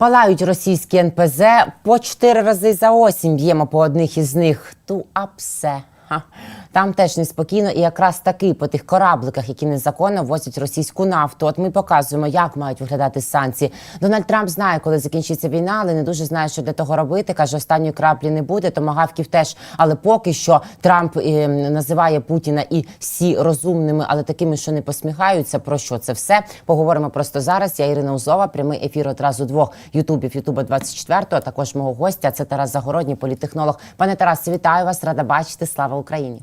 Палають російські НПЗ по чотири рази за осінь. Б'ємо по одних із них. Ту апсе. Там теж неспокійно, і якраз таки по тих корабликах, які незаконно возять російську нафту. От ми показуємо, як мають виглядати санкції. Дональд Трамп знає, коли закінчиться війна, але не дуже знає, що для того робити. каже, останньої краплі не буде. Томагавків теж. Але поки що Трамп е, називає Путіна і всі розумними, але такими, що не посміхаються. Про що це все? Поговоримо просто зараз. Я Ірина Узова, прямий ефір одразу двох ютубів Ютуба 24 а також мого гостя. Це Тарас Загородній, політтехнолог. Пане Тарасе, вітаю вас, рада бачити. Слава Україні.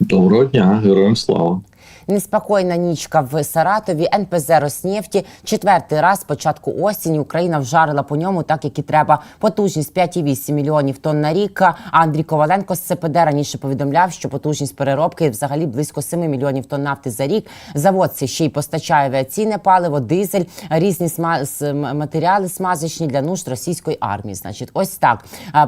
Доброго дня, героям слава. Неспокійна нічка в Саратові. НПЗ Роснефті. Четвертий раз з початку осені Україна вжарила по ньому, так як і треба. Потужність 5,8 мільйонів тонн на рік. А Андрій Коваленко з ЦПД раніше повідомляв, що потужність переробки взагалі близько 7 мільйонів тонн нафти за рік. Завод це ще й постачає авіаційне паливо, дизель, різні сма... матеріали смазочні для нужд російської армії. Значить, ось так.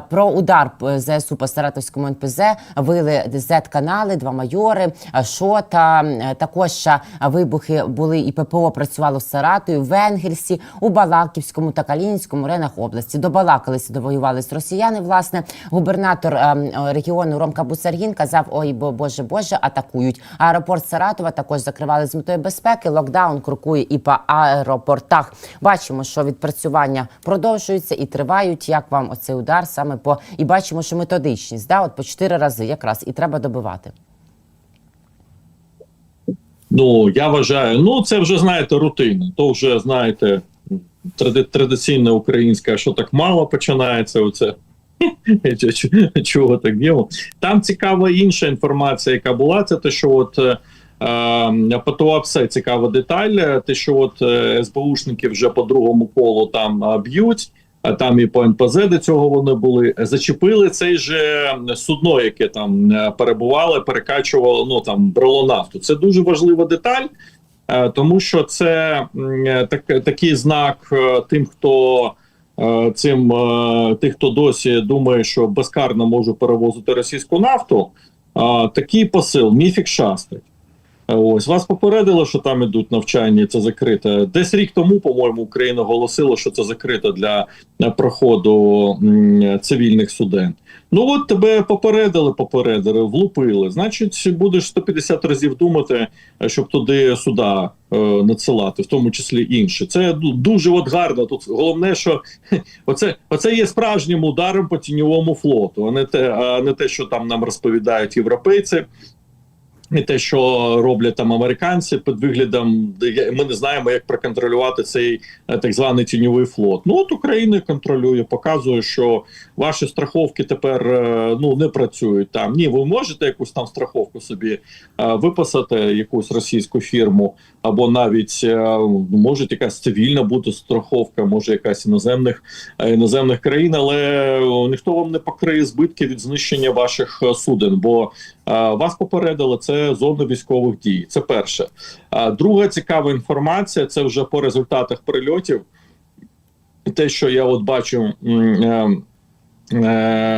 Про удар ЗСУ по Саратовському НПЗ вили Z-канали, два майори, шота. Е, Також вибухи були і ППО працювало в Саратові, в Енгельсі, у Балаківському та Калінінському районах області. Добалакалися, довоювалися росіяни. Власне, губернатор ем, е, регіону Ромка Бусаргін казав: Ой, бо боже, боже, атакують. Аеропорт Саратова також закривали з метою безпеки. Локдаун крокує і по аеропортах. Бачимо, що відпрацювання продовжуються і тривають. Як вам оцей удар саме по і бачимо, що методичність да, от по чотири рази якраз і треба добивати. Ну я вважаю, ну це вже знаєте рутина. То вже знаєте, тради, традиційне українське, що так мало починається. Оце чого так діло. Там цікава інша інформація, яка була. Це те, що от е, е, по цікава деталь. Те, що от е, СБУшники вже по другому колу там е, б'ють. Там і по НПЗ до цього вони були зачепили цей же судно, яке там перебувало, перекачувало ну там брало нафту. Це дуже важлива деталь, е, тому що це так, такий знак е, тим, хто е, цим тих, хто досі думає, що безкарно може перевозити російську нафту. Такий посил, міфік шастить. Ось вас попередило, що там ідуть навчання, це закрите. Десь рік тому, по-моєму, Україна оголосила, що це закрито для е, проходу цивільних суден. Ну от тебе попередили, попередили, влупили. Значить, будеш 150 разів думати, е, щоб туди суда е, надсилати, в тому числі інші. Це дуже от гарно. Тут головне, що оце, оце є справжнім ударом по тіньовому флоту, а не те, а не те, що там нам розповідають європейці. І те, що роблять там американці під виглядом, ми не знаємо, як проконтролювати цей е, так званий тіньовий флот. Ну от Україна контролює, показує, що ваші страховки тепер е, ну не працюють там. Ні, ви можете якусь там страховку собі е, виписати, якусь російську фірму, або навіть може якась цивільна бути страховка, може якась іноземних іноземних країн, але ніхто вам не покриє збитки від знищення ваших суден, бо вас попередили це зона військових дій. Це перше. Друга цікава інформація це вже по результатах прильотів. Те, що я от бачу. м, е, е,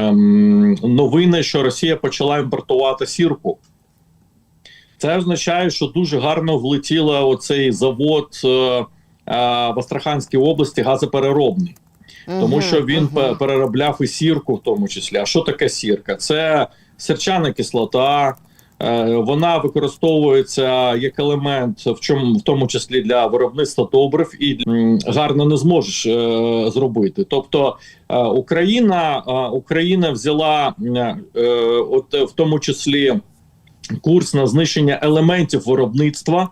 м, Новини, що Росія почала імпортувати сірку. Це означає, що дуже гарно влетіла оцей завод е, е, в Астраханській області газопереробний. Тому що він переробляв і сірку, в тому числі. А що таке сірка? Це сірчана кислота. е, Вона використовується як елемент, в чому в тому числі для виробництва добрив, і гарно не зможеш е, зробити. Тобто е, Україна, е, Україна взяла е, е, от в тому числі курс на знищення елементів виробництва.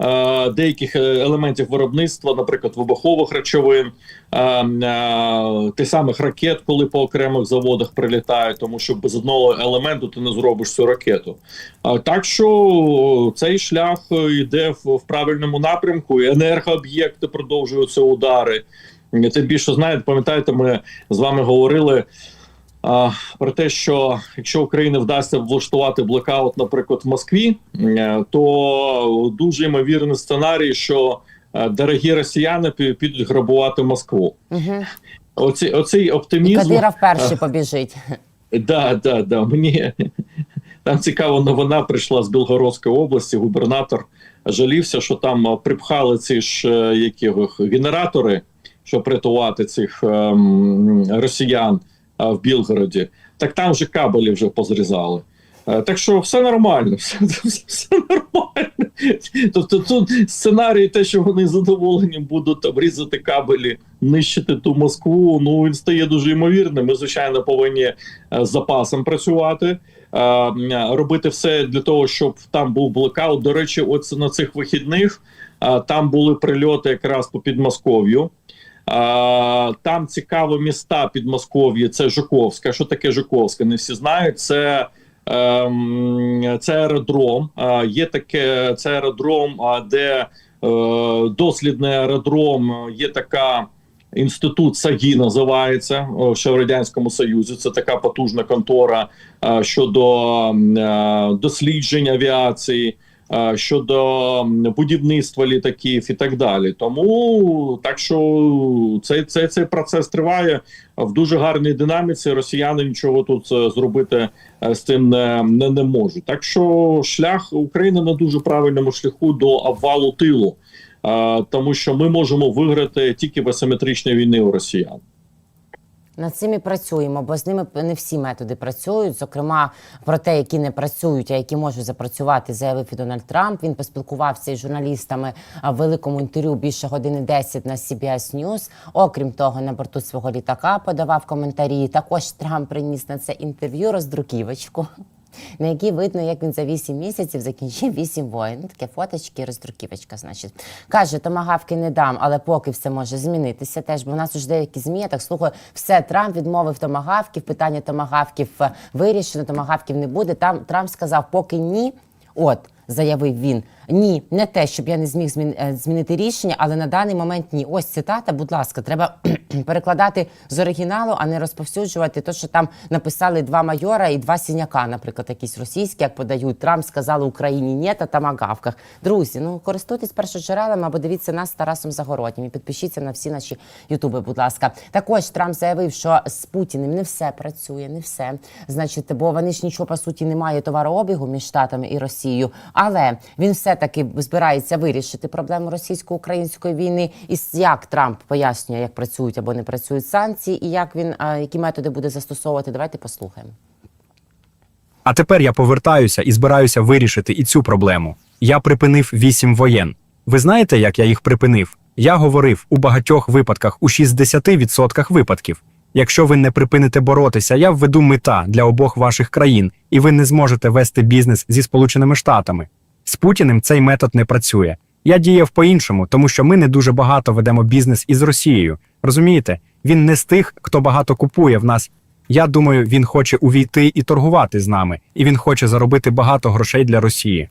Е, Деяких е, елементів виробництва, наприклад, вибухових речовин, е, тих самих ракет, коли по окремих заводах прилітають, тому що без одного елементу ти не зробиш цю ракету. Так що цей шлях йде в, правильному напрямку, і енергооб'єкти продовжуються удари. Тим більше знаєте, пам'ятаєте, ми з вами говорили. Про те, що якщо Україні вдасться влаштувати блекаут, наприклад, в Москві, е, то дуже ймовірний сценарій, що е, дорогі росіяни підуть грабувати Москву. Мгм. Оці, оцей І оптимізм. Кадиров перший побіжить. Да, да, да. Мені там цікава новина прийшла з Білгородської області. Губернатор жалівся, що там припхали ці ж е, які генератори щоб рятувати цих ем, росіян е, в Білгороді, так там вже кабелі вже позрізали. Е, Так що все нормально, все, все, нормально. Тобто тут сценарій, те, що вони з задоволенням будуть там різати кабелі, нищити ту Москву. Ну він стає дуже ймовірним. Ми звичайно повинні е, з запасом працювати, е, робити все для того, щоб там був блокаут. До речі, от на цих вихідних там були прильоти якраз по Підмосков'ю. Там цікаві міста Підмосков'я. Це Жуковська. Що таке Жуковська? Не всі знають. Це, ем, це аеродром. Є таке це аеродром, де е, дослідний аеродром. Є така. Інститут САГІ називається ще в радянському союзі. Це така потужна контора е, щодо е, досліджень авіації, е, щодо будівництва літаків і так далі. Тому так що цей, цей, цей процес триває в дуже гарній динаміці. Росіяни нічого тут е, зробити е, з цим не, не, не можуть. Так що шлях України на дуже правильному шляху до обвалу тилу. Е, тому що ми можемо виграти тільки в асиметричній війни у росіян. Над цим і працюємо, бо з ними не всі методи працюють. Зокрема, про те, які не працюють, а які можуть запрацювати, заявив і Дональд Трамп. Він поспілкувався із журналістами в великому інтерв'ю більше години 10 на CBS News. Окрім того, на борту свого літака подавав коментарі. Також Трамп приніс на це інтерв'ю роздруківочку. На якій видно, як він за 8 місяців закінчив 8 воїн. Таке фоточки, роздруківочка, значить. Каже, томагавки не дам, але поки все може змінитися теж, бо в нас уже деякі ЗМІ, я так слухаю, все, Трамп відмовив томагавків, питання томагавків е, вирішено, томагавків не буде. Там Трамп сказав, поки ні, от, заявив він, ні, не те, щоб я не зміг е, змінити рішення, але на даний момент ні. Ось цитата, будь ласка, треба перекладати з оригіналу, а не розповсюджувати те, що там написали два майора і два сіняка, наприклад, якісь російські, як подають. Трамп сказали Україні ні та тамагавках. Друзі, ну користуйтесь першоджерелами або дивіться нас з Тарасом Загороднім і підпишіться на всі наші ютуби, будь ласка. Також Трамп заявив, що з Путіним не все працює, не все. Значить, бо вони ж нічого по суті немає товарообігу між штатами і Росією. Але він все таки збирається вирішити проблему російсько-української війни. І як Трамп пояснює, як працюють або не працюють санкції, і як він які методи буде застосовувати. Давайте послухаємо. А тепер я повертаюся і збираюся вирішити і цю проблему. Я припинив вісім воєн. Ви знаєте, як я їх припинив? Я говорив у багатьох випадках, у 60% випадків. Якщо ви не припините боротися, я введу мета для обох ваших країн, і ви не зможете вести бізнес зі Сполученими Штатами. З Путіним цей метод не працює. Я діяв по-іншому, тому що ми не дуже багато ведемо бізнес із Росією. Розумієте? Він не з тих, хто багато купує в нас. Я думаю, він хоче увійти і торгувати з нами, і він хоче заробити багато грошей для Росії.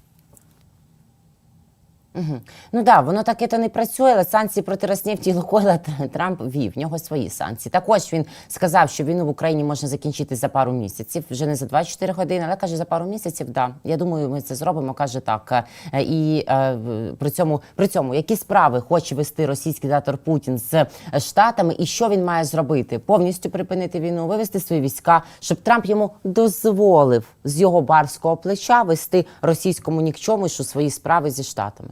Ну да, воно таке то не працює, але санкції проти Роснефті і Трамп вів. В нього свої санкції. Також він сказав, що війну в Україні можна закінчити за пару місяців, вже не за 24 години, але каже, за пару місяців, да. Я думаю, ми це зробимо. каже так. Е, І е, при цьому при цьому які справи хоче вести російський диктатор Путін з е, штатами, і що він має зробити? Повністю припинити війну, вивести свої війська, щоб Трамп йому дозволив з його барського плеча вести російському нікчомушу свої справи зі штатами.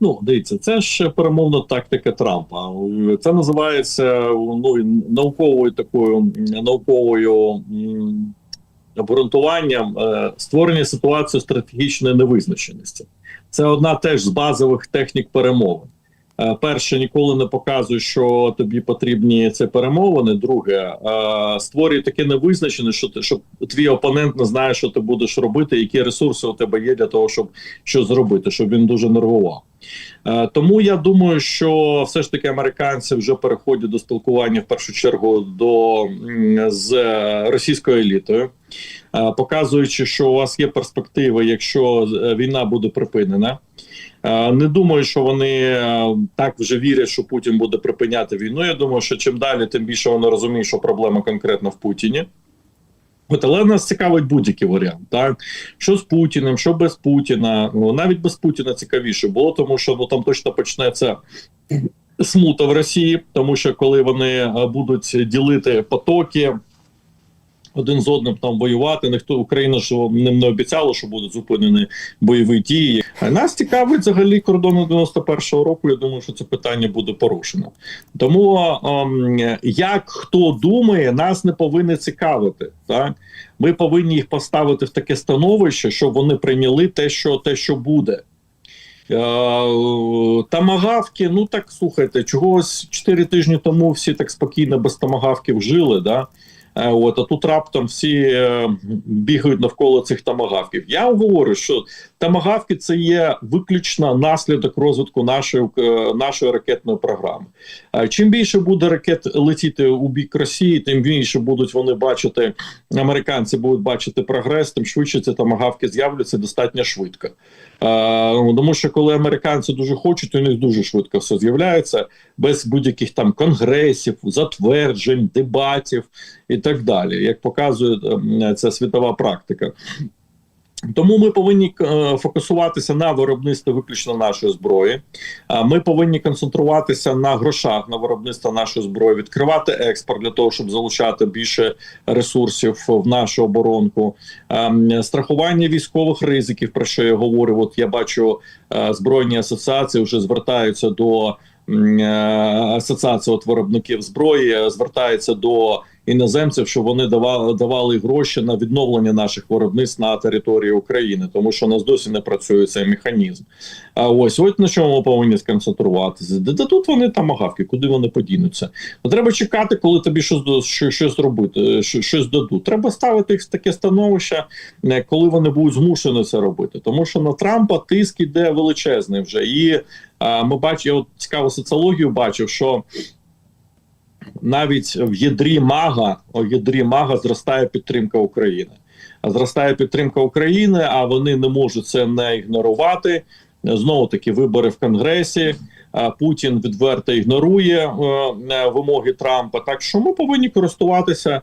Ну, дивіться, це ж перемовна тактика Трампа. Це називається ну, науковою такою науковою обґрунтуванням е, створення ситуації стратегічної невизначеності. Це одна теж з базових технік перемовин. Е, Перше, ніколи не показуй, що тобі потрібні ці перемовини. Друге, е, створюй таке невизначене, що ти щоб твій опонент не знає, що ти будеш робити, які ресурси у тебе є для того, щоб що зробити, щоб він дуже нервував. Е, Тому я думаю, що все ж таки американці вже переходять до спілкування в першу чергу до з російською елітою, показуючи, що у вас є перспективи, якщо війна буде припинена. Е, Не думаю, що вони е, так вже вірять, що Путін буде припиняти війну. Я думаю, що чим далі, тим більше вони розуміють, що проблема конкретно в Путіні. От, але нас цікавить будь-який варіант. Так що з Путіним, що без Путіна. Ну навіть без Путіна цікавіше було, тому що ну там точно почнеться смута в Росії, тому що коли вони е, будуть ділити потоки. Один з одним там воювати. Ніхто Україна ж ним не обіцяла, що будуть зупинені бойові дії. А нас цікавить взагалі кордони 91-го року. Я думаю, що це питання буде порушено. Тому ем, як хто думає, нас не повинні цікавити. Так ми повинні їх поставити в таке становище, щоб вони прийняли те, що те, що буде. Е, Тамагавки, ну так слухайте, чогось 4 тижні тому всі так спокійно без тамагавків жили. Да? Е, От, а тут раптом всі е, бігають навколо цих тамагавків. Я говорю, що тамагавки це є виключно наслідок розвитку нашої, е, нашої ракетної програми. Е, Чим більше буде ракет летіти у бік Росії, тим більше будуть вони бачити, американці будуть бачити прогрес, тим швидше ці тамагавки з'являться достатньо швидко. Е, тому що коли американці дуже хочуть, у них дуже швидко все з'являється без будь-яких там конгресів, затверджень, дебатів і так далі, як показує ця світова практика. Тому ми повинні е, фокусуватися на виробництві виключно нашої зброї. Ми повинні концентруватися на грошах на виробництво нашої зброї, відкривати експорт для того, щоб залучати більше ресурсів в нашу оборонку, страхування військових ризиків, про що я говорю. От я бачу е, збройні асоціації вже звертаються до е, асоціації от виробників зброї, звертаються до іноземців, щоб вони давали давали гроші на відновлення наших виробництв на території України, тому що у нас досі не працює цей механізм. А ось ось на чому ми повинні сконцентруватися. Де, де тут вони тамагавки, куди вони подінуться? Ну, треба чекати, коли тобі щось до- що- щось робити, що- щось дадуть. Треба ставити їх в таке становище, е, коли вони будуть змушені це робити. Тому що на Трампа тиск іде величезний вже. І ми бачимо, я от цікаву соціологію бачив, що навіть в ядрі мага, в ядрі мага зростає підтримка України. Зростає підтримка України, а вони не можуть це не ігнорувати. Знову таки, вибори в Конгресі. Путін відверто ігнорує е, вимоги Трампа. Так що ми повинні користуватися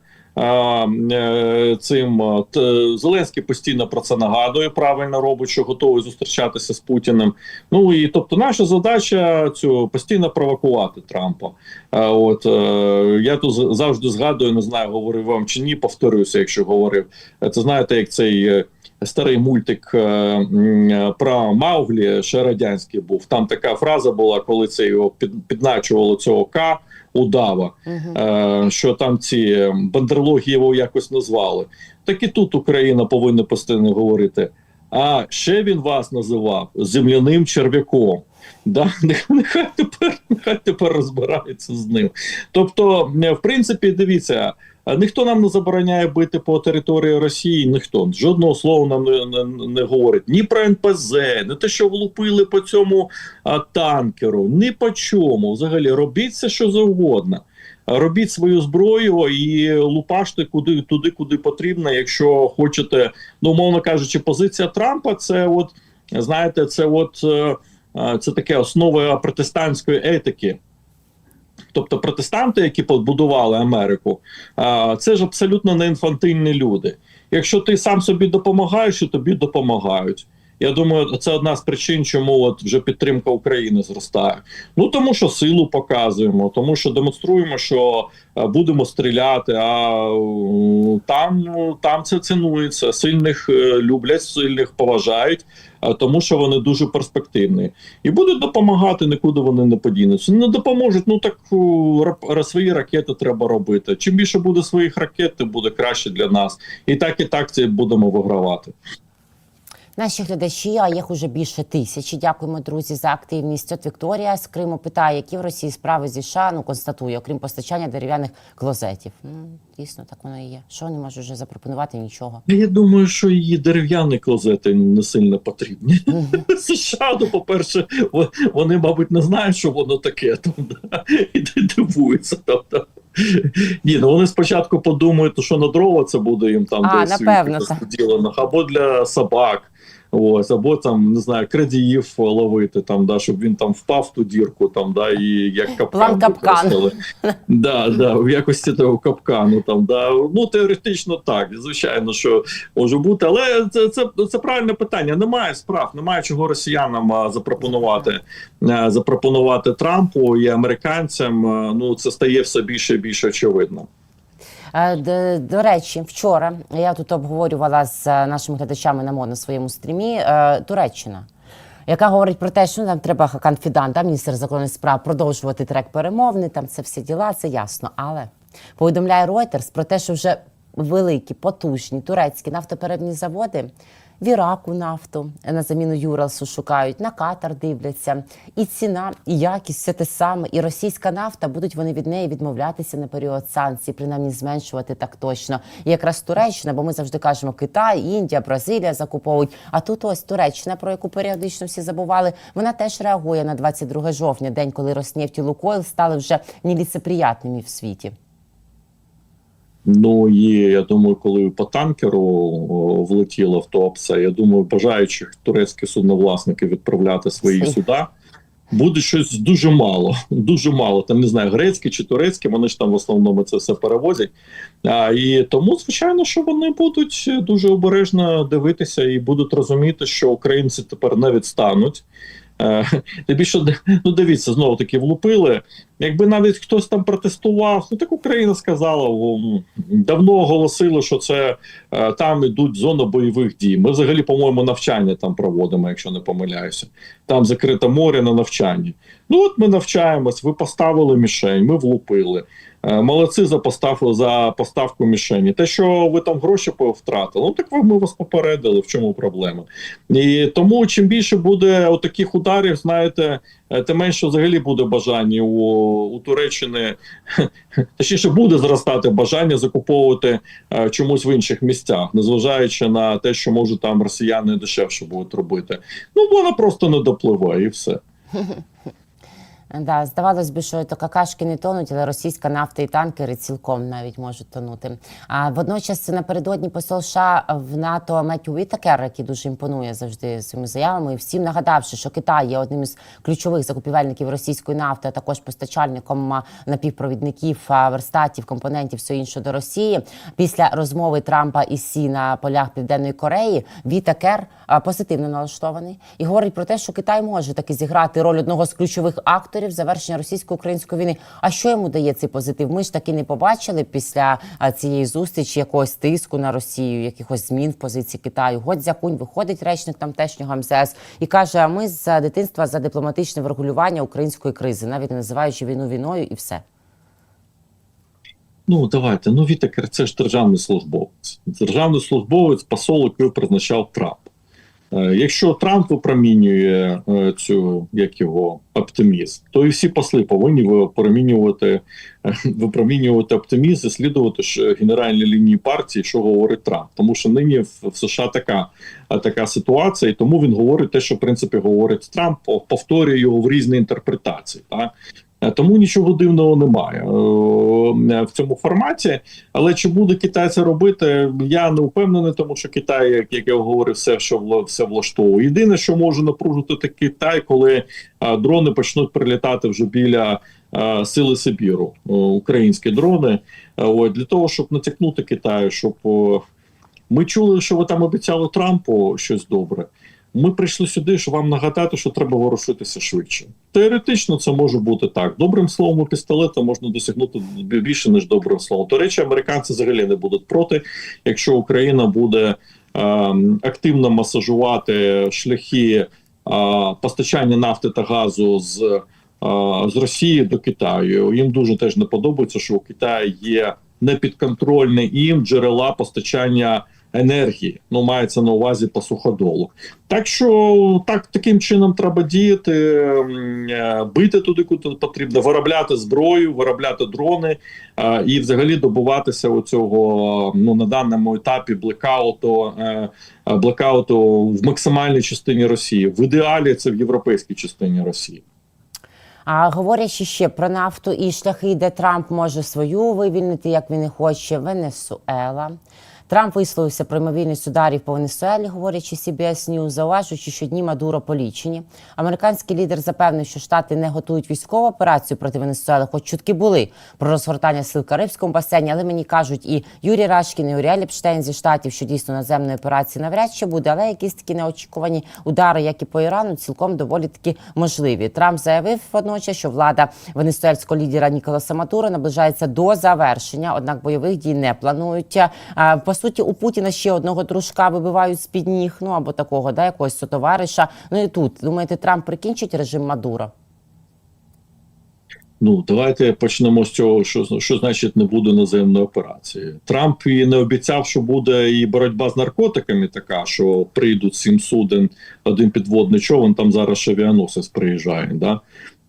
цим. е, Зеленський постійно про це нагадує. Правильно робить, що готовий зустрічатися з Путіним. Ну і тобто, наша задача цю постійно провокувати Трампа. От е, я тут завжди згадую, не знаю, говорив вам чи ні, повторюся, якщо говорив. Е, Це знаєте, як цей е, старий мультик е, е, про Мауглі, ще радянський був. Там така фраза була, коли це його під, підначувало цього К удава, е, що там ці е, бандерлоги його якось назвали. Так і тут Україна повинна постійно говорити. А ще він вас називав земляним черв'яком. Да, нехай тепер нехай тепер розбирається з ним. Тобто, е, в принципі, дивіться, ніхто нам не забороняє бити по території Росії, ніхто жодного слова нам не, не, не говорить ні про НПЗ, не те, що влупили по цьому а, танкеру, ні по чому. Взагалі робіть все, що завгодно. Робіть свою зброю і лупаште куди туди, куди потрібно, якщо хочете. Ну, умовно кажучи, позиція Трампа це от знаєте, це от е, е, це таке основа протестантської етики. Тобто протестанти, які побудували Америку, це ж абсолютно не інфантильні люди. Якщо ти сам собі допомагаєш, то тобі допомагають. Я думаю, це одна з причин, чому от вже підтримка України зростає. Ну тому що силу показуємо, тому що демонструємо, що е, будемо стріляти. А там, ну, там це цінується. Сильних е, люблять, сильних поважають, тому що вони дуже перспективні. І будуть допомагати, нікуди вони не подінуться. Не допоможуть. Ну так свої ракети треба робити. Чим більше буде своїх ракет, тим буде краще для нас. І так і так це будемо вигравати. Наші глядачі, а їх уже більше тисячі. Дякуємо, друзі, за активність. От Вікторія з Криму питає, які в Росії справи зі США, ну констатує, окрім постачання дерев'яних клозетів. Ну, дійсно, так воно і є. Що вони можуть вже запропонувати? Нічого. Я думаю, що її дерев'яні клозети не сильно потрібні. США, ну, по-перше, во- вони, мабуть, не знають, що воно таке там, да, і ди- дивуються. Тобто. Ні, ну вони спочатку подумають, що на дрова це буде їм там А, десь напевно, або для собак. Ось, або там не знаю, крадіїв ловити, там, да, щоб він там впав в ту дірку, там, да, і як капкан. Капкан. Да, да, в якості того капкану. Там, да. Ну, теоретично так, звичайно, що може бути. Але це, це, це правильне питання. Немає справ, немає чого росіянам запропонувати, запропонувати Трампу і американцям. Ну, це стає все більше і більше очевидно. Е, До речі, вчора я тут обговорювала з е, нашими глядачами на моно своєму стрімі е, Туреччина. Яка говорить про те, що ну, там треба конфідант, Фідан, там міністр закордонних справ, продовжувати трек перемовний, там це всі діла, це ясно. Але повідомляє Reuters про те, що вже великі, потужні турецькі нафтоперебні заводи в Іраку нафту на заміну Юралсу шукають, на Катар дивляться. І ціна, і якість все те саме. І російська нафта будуть вони від неї відмовлятися на період санкцій, принаймні зменшувати так точно. І якраз Туреччина, бо ми завжди кажемо Китай, Індія, Бразилія закуповують. А тут ось Туреччина, про яку періодично всі забували, вона теж реагує на 22 жовтня, день, коли Роснефть Лукойл стали вже неліцеприятними в світі. Ну і я думаю, коли по танкеру о, влетіло в ТОПСа, я думаю, бажаючих турецькі судновласники відправляти Свої. суда. Буде щось дуже мало, дуже мало. Там не знаю, грецькі чи турецькі, вони ж там в основному це все перевозять. А, і тому, звичайно, що вони будуть дуже обережно дивитися і будуть розуміти, що українці тепер не відстануть. Е, Тим більше, ну дивіться, знову таки влупили. Якби навіть хтось там протестував, ну так Україна сказала, о, давно оголосила, що це е, там ідуть зона бойових дій. Ми взагалі, по-моєму, навчання там проводимо, якщо не помиляюся. Там закрите море на навчанні. Ну от ми навчаємось, ви поставили мішень, ми влупили. Е, Молодці за поставку за поставку мішені. Те, що ви там гроші втратили, ну так ви ми вас попередили. В чому проблема? І тому чим більше буде отаких ударів, знаєте, е, тим менше взагалі буде бажання у, у Туреччини, точніше буде зростати бажання закуповувати е, чомусь в інших місцях, незважаючи на те, що може там росіяни дешевше будуть робити. Ну вона просто не допливає і все. Да, здавалось би, що то какашки не тонуть, але російська нафта і танкери цілком навіть можуть тонути. А водночас напередодні посол США в НАТО Меттю Вітакер, який дуже імпонує завжди своїми заявами, і всім нагадавши, що Китай є одним із ключових закупівельників російської нафти, а також постачальником напівпровідників, верстатів, компонентів все інше до Росії. Після розмови Трампа і Сі на полях Південної Кореї Вітакер позитивно налаштований і говорить про те, що Китай може таки зіграти роль одного з ключових акторів завершення російсько-української війни. А що йому дає цей позитив? Ми ж таки не побачили після цієї зустрічі якогось тиску на Росію, якихось змін в позиції Китаю. Годзякунь виходить речник тамтешнього МЗС і каже: а ми з дитинства за дипломатичне врегулювання української кризи, навіть не називаючи війну війною, і все. Ну давайте. Ну Вітекер, це ж державний службовець. Державний службовець посол, який призначав Трамп. Е, Якщо Трамп випромінює е, цю як його оптимізм, то і всі посли повинні випромінювати, е, випромінювати оптимізм і слідувати ж генеральній лінії партії, що говорить Трамп. Тому що нині в, США така, така ситуація, і тому він говорить те, що в принципі говорить Трамп, повторює його в різні інтерпретації. Так? Е, Тому нічого дивного немає е, в цьому форматі. Але чи буде Китай це робити? Я не впевнений, тому що Китай, як, я говорив, все, що все влаштовує. Єдине, що може напружити Китай, коли е, дрони почнуть прилітати вже біля е, сили Сибіру, е, українські дрони. Е, От, для того, щоб натякнути Китаю, щоб е, ми чули, що ви там обіцяли Трампу щось добре. Ми прийшли сюди, щоб вам нагадати, що треба ворушитися швидше. Теоретично це може бути так. Добрим словом і пістолетом можна досягнути більше ніж добрим словом. До речі, американці взагалі не будуть проти, якщо Україна буде е, активно масажувати шляхи е, постачання нафти та газу з, е, з Росії до Китаю. Їм дуже теж не подобається, що у Китаї є непідконтрольні їм джерела постачання енергії. Ну мається на увазі по суходолу. Так що так таким чином треба діяти, е, бити туди, куди потрібно, виробляти зброю, виробляти дрони і взагалі добуватися оцього ну на даному етапі блекауту, е, блекауту в максимальній частині Росії. В ідеалі це в європейській частині Росії. А говорячи ще про нафту і шляхи, де Трамп може свою вивільнити, як він і хоче, Венесуела. Трамп висловився про ймовірність ударів по Венесуелі, говорячи CBS News, зауважуючи, що дні Мадуро полічені. Американський лідер запевнив, що штати не готують військову операцію проти Венесуели, хоч чутки були про розгортання сил в Карибському басейні. Але мені кажуть, і Юрій Рашкін, і Уріель Епштейн зі штатів, що дійсно наземної операції навряд чи буде, але якісь такі неочікувані удари, як і по Ірану, цілком доволі таки можливі. Трамп заявив водночас, що влада венесуельського лідера Ніколаса Мадуро наближається до завершення, однак бойових дій не планують. Суті, у Путіна ще одного дружка вибивають з під ніг, ну або такого, да, якогось сотовариша. Ну і тут думаєте, Трамп прикінчить режим Мадуро? Ну, давайте почнемо з цього, що, що значить не буде наземної операції. Трамп і не обіцяв, що буде і боротьба з наркотиками така, що прийдуть сім суден, один підводний човен, там зараз ще авіаносець приїжджає. Да?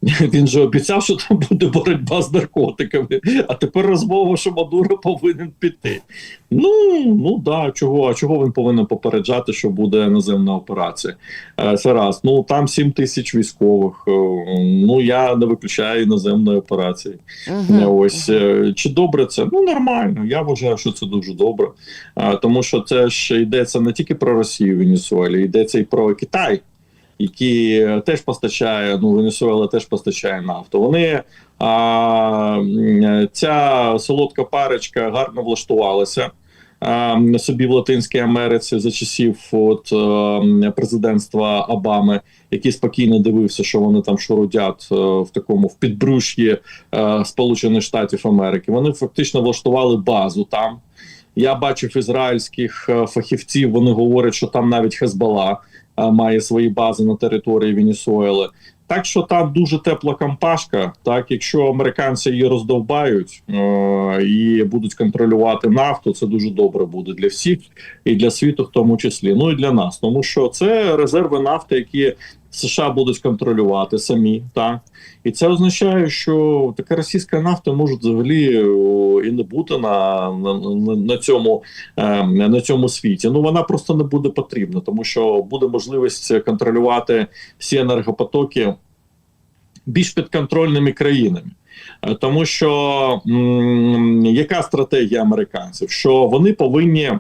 Він же обіцяв, що там буде боротьба з наркотиками, а тепер розмова, що Мадуро повинен піти. Ну, ну да, чого, а чого він повинен попереджати, що буде наземна операція? Е, Це раз. Ну там 7 тисяч військових. Е, Ну я не виключаю іноземної операції. Е, Ось чи добре це? Ну нормально. Я вважаю, що це дуже добре. Тому що це ж йдеться не тільки про Росію, Венесуелі, йдеться і про Китай, е, теж постачає. Ну, Венесуела теж постачає нафту. Вони а, ця солодка парочка гарно влаштувалася. а, Собі в Латинській Америці за часів от е, президентства Обами, який спокійно дивився, що вони там шурудять е, в такому в підбруш'ї е, Сполучених Штатів Америки. Вони фактично влаштували базу там. Я бачив ізраїльських фахівців. Вони говорять, що там навіть Хезбала має свої бази на території Венесуели. Так що там дуже тепла кампашка. Так, якщо американці її роздовбають е- і будуть контролювати нафту, це дуже добре буде для всіх і для світу, в тому числі. Ну і для нас, тому що це резерви нафти, які США будуть контролювати самі, так і це означає, що така російська нафта може взагалі і не бути на, на, на, цьому е, на цьому світі. Ну вона просто не буде потрібна, тому що буде можливість контролювати всі енергопотоки більш підконтрольними країнами. Е, Тому що м, яка стратегія американців? Що вони повинні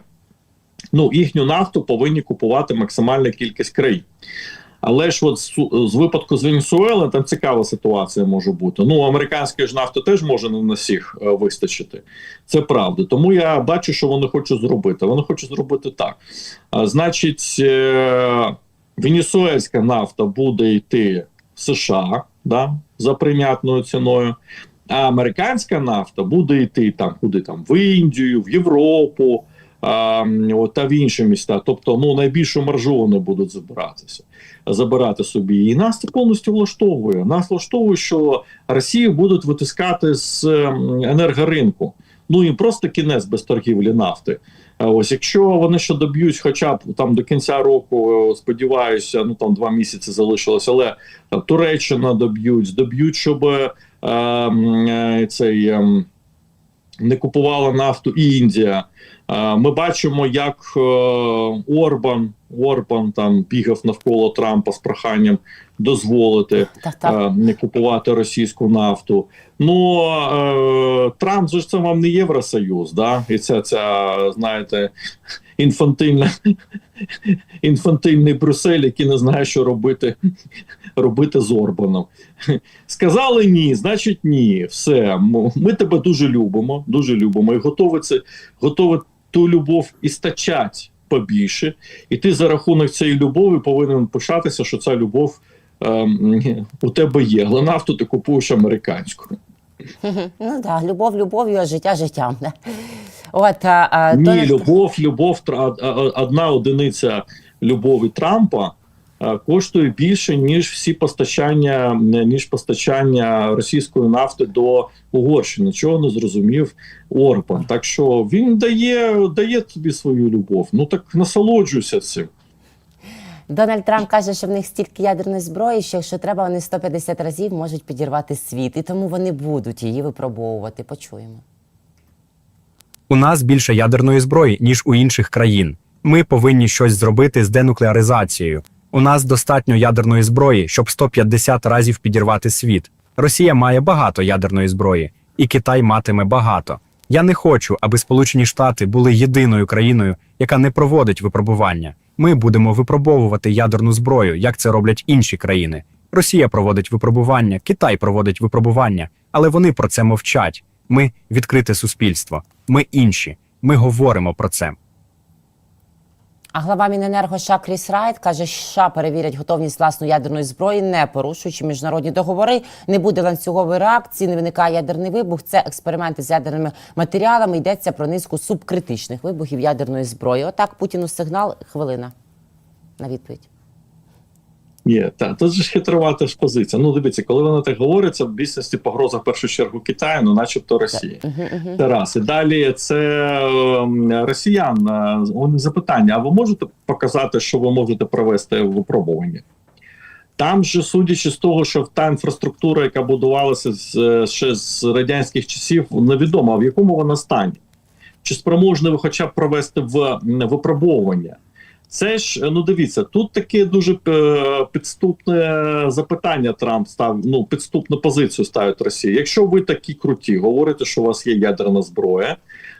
ну їхню нафту повинні купувати максимальна кількість країн. Але ж от з, з випадку з Венесуели там цікава ситуація може бути. Ну, американської ж нафти теж може не на всіх е, вистачити. Це правда. Тому я бачу, що вони хочуть зробити. Вони хочуть зробити так. А, значить, е, венесуельська нафта буде йти в США да, за прийнятною ціною. А американська нафта буде йти там, куди там в Індію, в Європу а, та в інші міста. Тобто, ну найбільшу маржу вони будуть забиратися, забирати собі. І нас це повністю влаштовує. Нас влаштовує, що Росію будуть витискати з енергоринку. Ну і просто кінець без торгівлі нафти. Ось якщо вони ще доб'ють, хоча б там до кінця року, е, сподіваюся, ну там два місяці залишилось, але Туреччина доб'ють, доб'ють, щоб е, е, цей. ем, не купувала нафту і Індія. Е, Ми бачимо, як е, Орбан, Орбан там бігав навколо Трампа з проханням дозволити Так, так. е, не купувати російську нафту. Ну Трамп же ж це вам не Євросоюз, да? І ця, ця знаєте, інфантильна, інфантильний Брюссель, який не знає, що робити, робити з Орбаном. Сказали ні, значить ні. Все. Ми тебе дуже любимо, дуже любимо і готові це готові ту любов істачать побільше. І ти за рахунок цієї любові повинен пишатися, що ця любов ем, у тебе є. Але нафту ти купуєш американську. Ну так, любов любов'ю, а життя життям. От, а, Ні, Дональд- любов, любов, одна одиниця любові Трампа коштує більше, ніж всі постачання, ніж постачання російської нафти до Угорщини. Чого не зрозумів Орбан. Так що він дає, дає тобі свою любов. Ну так насолоджуйся цим. Дональд Трамп каже, що в них стільки ядерної зброї, що якщо треба, вони 150 разів можуть підірвати світ, і тому вони будуть її випробовувати. Почуємо. У нас більше ядерної зброї, ніж у інших країн. Ми повинні щось зробити з денуклеаризацією. У нас достатньо ядерної зброї, щоб 150 разів підірвати світ. Росія має багато ядерної зброї, і Китай матиме багато. Я не хочу, аби Сполучені Штати були єдиною країною, яка не проводить випробування. Ми будемо випробовувати ядерну зброю, як це роблять інші країни. Росія проводить випробування, Китай проводить випробування, але вони про це мовчать. Ми відкрите суспільство. Ми інші. Ми говоримо про це. А глава Міненерго США Кріс Райт каже, США перевірять готовність власної ядерної зброї, не порушуючи міжнародні договори. Не буде ланцюгової реакції, не виникає ядерний вибух. Це експерименти з ядерними матеріалами. Йдеться про низку субкритичних вибухів ядерної зброї. Отак Путіну сигнал. Хвилина на відповідь. Ні, та тут ж хитрувата ж позиція. Ну, дивіться, коли вона так говорить, це в дійсності погроза в першу чергу Китаю, ну начебто Росії. Це раз. І далі це ем, росіян. е, Вони запитання: а ви можете показати, що ви можете провести випробування? Там же, судячи з того, що та інфраструктура, яка будувалася з, е, ще з радянських часів, невідомо, а в якому вона стані. Чи спроможні ви хоча б провести в випробовування? Це ж ну дивіться, тут таке дуже е, підступне запитання. Трамп став ну підступну позицію ставить Росія. Якщо ви такі круті, говорите, що у вас є ядерна зброя,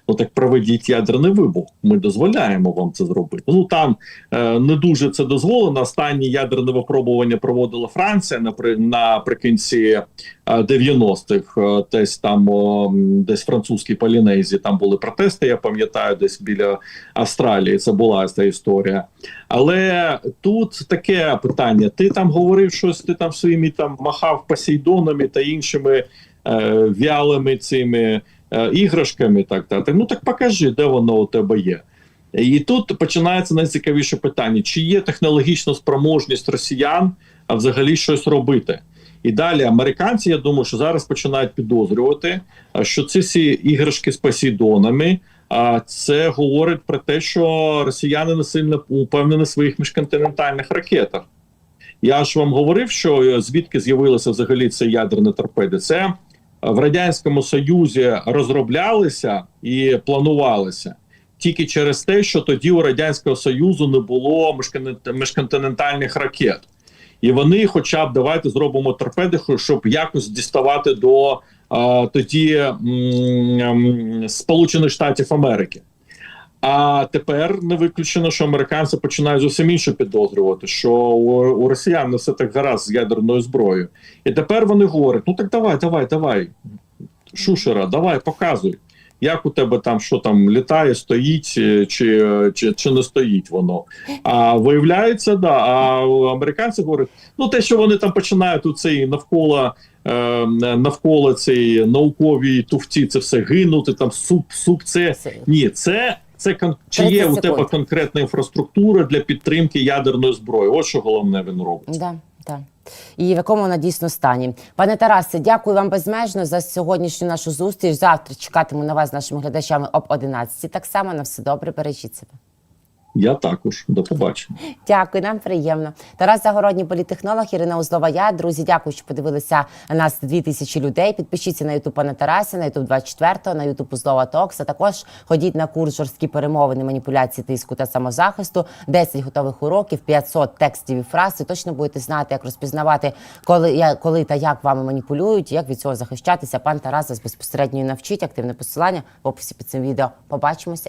ну так проведіть ядерний вибух. Ми дозволяємо вам це зробити. Ну там е, не дуже це дозволено. Останні ядерне випробування проводила Франція напри, наприкінці е, 90-х, е, десь там о, десь французькій Полінезії. Там були протести. Я пам'ятаю, десь біля Австралії. Це була ця історія. Але тут таке питання: ти там говорив щось, ти там своїми там махав посейдонами та іншими е, вялими цими е, іграшками. Так, так. Ну так покажи, де воно у тебе є. І тут починається найцікавіше питання: чи є технологічна спроможність росіян а взагалі щось робити? І далі американці, я думаю, що зараз починають підозрювати, що ці всі іграшки з посейдонами. А це говорить про те, що росіяни не сильно упевнені в своїх міжконтинентальних ракетах. Я ж вам говорив, що е, звідки з'явилися взагалі ці ядерні торпеди. Це е, в радянському союзі розроблялися і планувалися тільки через те, що тоді у радянського союзу не було міжконтинент- міжконтинентальних ракет. І вони, хоча б давайте зробимо торпеди, щоб якось діставати до а, тоді м, м, Сполучених Штатів Америки. А тепер не виключено, що американці починають зовсім інше підозрювати, що у, у росіян не все так гаразд з ядерною зброєю. І тепер вони говорять: ну так давай, давай, давай, Шушера, давай, показуй. Як у тебе там що там літає, стоїть е, чи, чи, чи не стоїть воно? А виявляється, да. А американці говорять, ну те, що вони там починають у цей навколо е, навколо цієї науковій туфті, це все гинути, там суп, суп, Це- ні, це. Це кон... чи є 30 у тебе конкретна інфраструктура для підтримки ядерної зброї? Ось що головне він робить. Да, да. І в якому вона дійсно стані. Пане Тарасе, дякую вам безмежно за сьогоднішню нашу зустріч. Завтра чекатиму на вас з нашими глядачами об 11. Так само на все добре, бережіть себе. Я також до побачення. Дякую, нам приємно. Тарас Загородній політехнолог, Ірина Узлова. Я друзі, дякую, що подивилися нас дві тисячі людей. Підпишіться на Ютуб пана Тараса, на Ютуб 24, на Ютуб Узлова Токс. А також ходіть на курс жорсткі перемовини, маніпуляції, тиску та самозахисту. 10 готових уроків, 500 текстів і фраз. Ви точно будете знати, як розпізнавати, коли коли та як вами маніпулюють, як від цього захищатися. Пан Тарас вас безпосередньо навчить. Активне посилання в описі під цим відео. Побачимося.